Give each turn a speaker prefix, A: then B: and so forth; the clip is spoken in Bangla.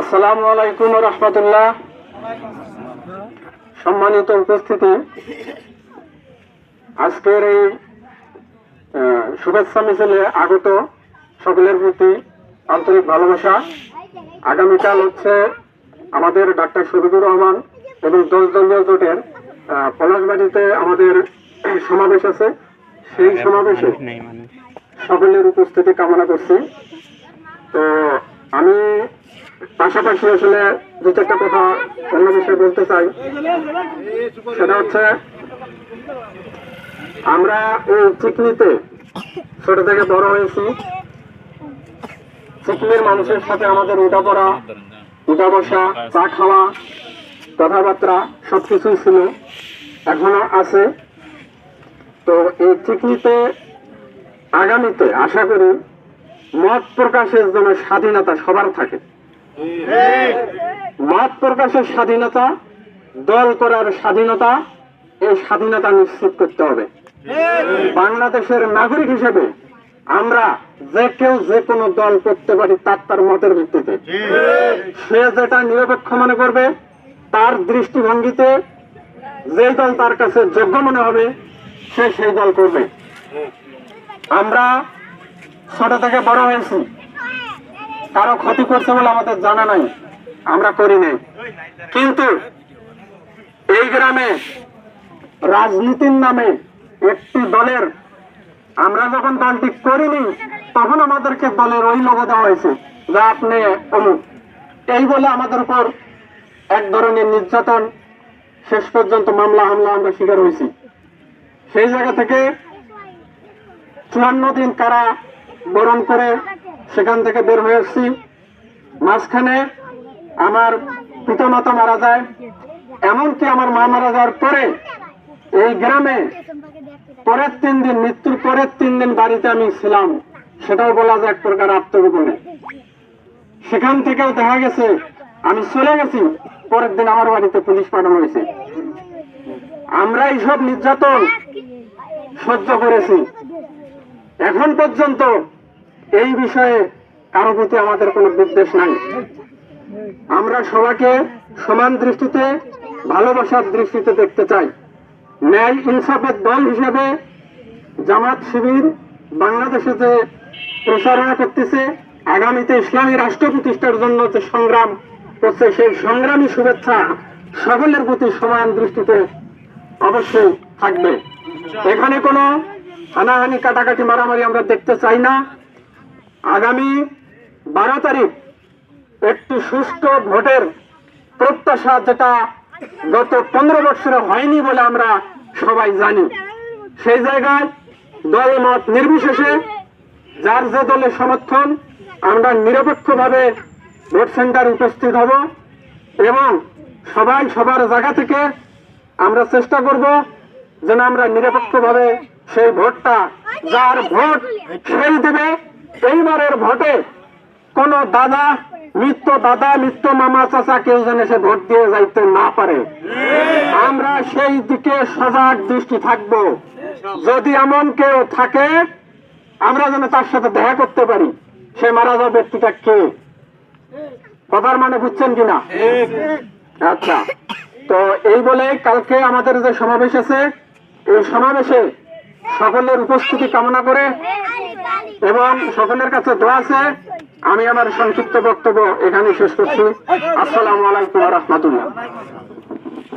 A: আসসালামু আলাইকুম রহমতুল্লাহ। সম্মানিত উপস্থিতি। আজকের এই শুভেচ্ছা মিছিলে আগত সকলের প্রতি আন্তরিক ভালোবাসা। আগামীকাল হচ্ছে আমাদের ডাক্তার শহীদুর রহমান এবং দশ দলীয় জোটের পলাশবাড়িতে আমাদের সমাবেশ আছে। সেই সমাবেশে সকলের উপস্থিতি কামনা করছি। তো আমি পাশাপাশি আসলে দু চারটা কথা অন্য বিষয়ে বলতে চাই। সেটা হচ্ছে, আমরা এই চিকনিতে ছোট থেকে বড় হয়েছি। চিকনির মানুষের সাথে আমাদের উঠা পড়া উঠা বসা চা খাওয়া, কথাবার্তা সব কিছুই ছিল, এখনও আছে। তো এই চিকনিতে আগামীতে আশা করি মত প্রকাশের জন্য স্বাধীনতা সবার থাকে। মত প্রকাশের স্বাধীনতা, দল করার স্বাধীনতা, এই স্বাধীনতা নিশ্চিত করতে হবে। বাংলাদেশের নাগরিক হিসেবে আমরা যে কেউ যে কোনো দল করতে পারি তার তার মতের ভিত্তিতে। সে যেটা নিরপেক্ষ মনে করবে, তার দৃষ্টিভঙ্গিতে যে দল তার কাছে যোগ্য মনে হবে, সে সেই দল করবে। আমরা ছোট থেকে বড় হয়েছি। কারও ক্ষতি করছে বলে আমাদের জানা নাই। আমরা করি নাই। কিন্তু এই গ্রামে রাজনীতির নামে একটি দলের আমরা যখন দলটি করিনি, তখন আমাদেরকে দলের ওই লোগো দেওয়া হয়েছে, যা আপনি অমুক। এই বলে আমাদের উপর এক ধরনের নির্যাতন শেষ পর্যন্ত মামলা, হামলা আমরা শিকার হয়েছি। সেই জায়গা থেকে চুয়ান্ন দিন কারা বরণ করে সেখান থেকে বের হয়ে এসছি। মাঝখানে আমার পিতামাতা মারা যায়। এমনকি আমার মা মারা যাওয়ার পরে এই গ্রামে পরের তিন দিন, মৃত্যুর পরের তিন দিন বাড়িতে আমি ছিলাম। সেটাও বলা যায় এক প্রকার আত্মগোপনে। সেখান থেকেও দেখা গেছে, আমি চলে গেছি। পরের দিন আমার বাড়িতে পুলিশ পাঠানো হয়েছে। আমরা এইসব নির্যাতন সহ্য করেছি। এখন পর্যন্ত এই বিষয়ে কারও প্রতি আমাদের কোনো বিদ্বেষ নাই। আমরা সবাইকে সমান দৃষ্টিতে, ভালোবাসার দৃষ্টিতে দেখতে চাই। ন্যায় ইনসাফের দল হিসেবে জামাত শিবির বাংলাদেশে যে প্রচারণা করতেছে, আগামীতে ইসলামী রাষ্ট্র প্রতিষ্ঠার জন্য যে সংগ্রাম করছে, সেই সংগ্রামী শুভেচ্ছা সকলের প্রতি সমান দৃষ্টিতে অবশ্যই থাকবে। এখানে কোনো হানাহানি, কাটাকাটি, মারামারি আমরা দেখতে চাই না। আগামী বারো তারিখ একটি সুষ্ঠু ভোটের প্রত্যাশা যেটা গত পনেরো বছরে হয়নি বলে আমরা সবাই জানি। সেই জায়গায় দল মত নির্বিশেষে যার যে দলের সমর্থন, আমরা নিরপেক্ষভাবে ভোট সেন্টার উপস্থিত হব এবং সবাই সবার জায়গা থেকে আমরা চেষ্টা করব যেন আমরা নিরপেক্ষভাবে সেই ভোটটা, যার ভোট সেই দেবে। এইবারের ভোটে কোন দাদা মৃত্যু দাদা মৃত্যু মামা চাচা কেউ যেন সে ভোট দিয়ে যাইতে না পারে। আমরা সেই দিকে সজাগ দৃষ্টি থাকব। যদি এমন কেউ থাকে, আমরা যেন তার সাথে দেখা করতে পারি। সে মারা যাওয়া ব্যক্তিটা কে? কথার মানে বুঝছেন কিনা? আচ্ছা তো এই বলে কালকে আমাদের যে সমাবেশ আছে, এই সমাবেশে সকলের উপস্থিতি কামনা করে এবং সকলের কাছে দোয়া আছে। আমি আমার সংক্ষিপ্ত বক্তব্য এখানে শেষ করছি। আসসালামু আলাইকুম রহমতুল্লাহ।